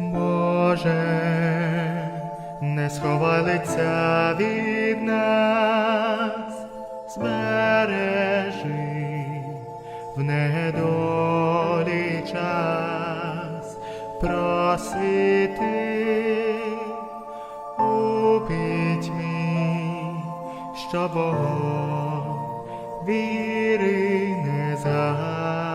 Боже, не сховай лиця від нас, збережи в недолі час, просвіти у пітьмі, що Бог віри не згас.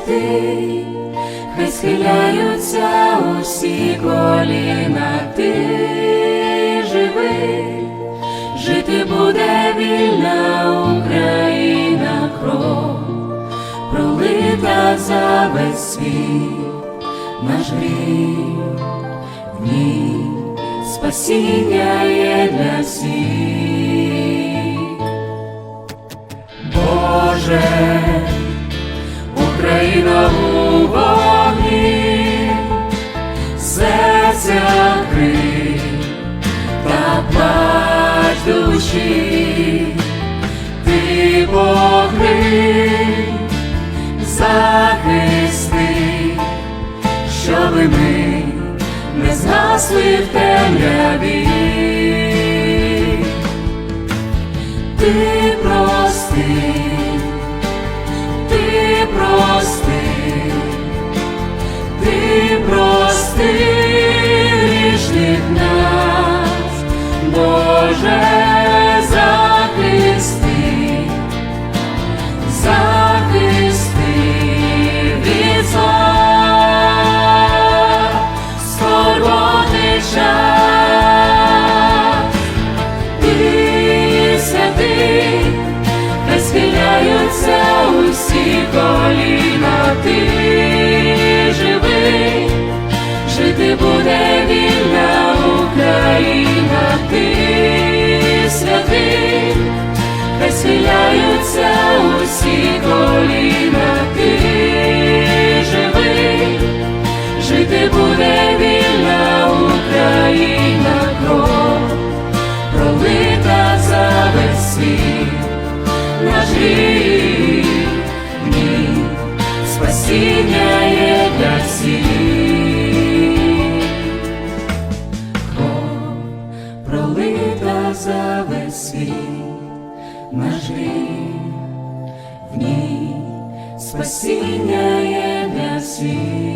Святий, хай схиляються усі коліна, ти живий, жити буде вільна Україна, кров, пролита за весь світ, наш гріх, в ній спасіння є для всіх. Боже, душі, ти покрий, захисти, щоби ми не згасли в темряві. Ти схиляються усі коліна, ти живий, жити буде вільна Україна, кров пролита за весь світ, наш ні, спасіння є для всіх. Кров за весь світ, наш в ній спасіння є для всіх.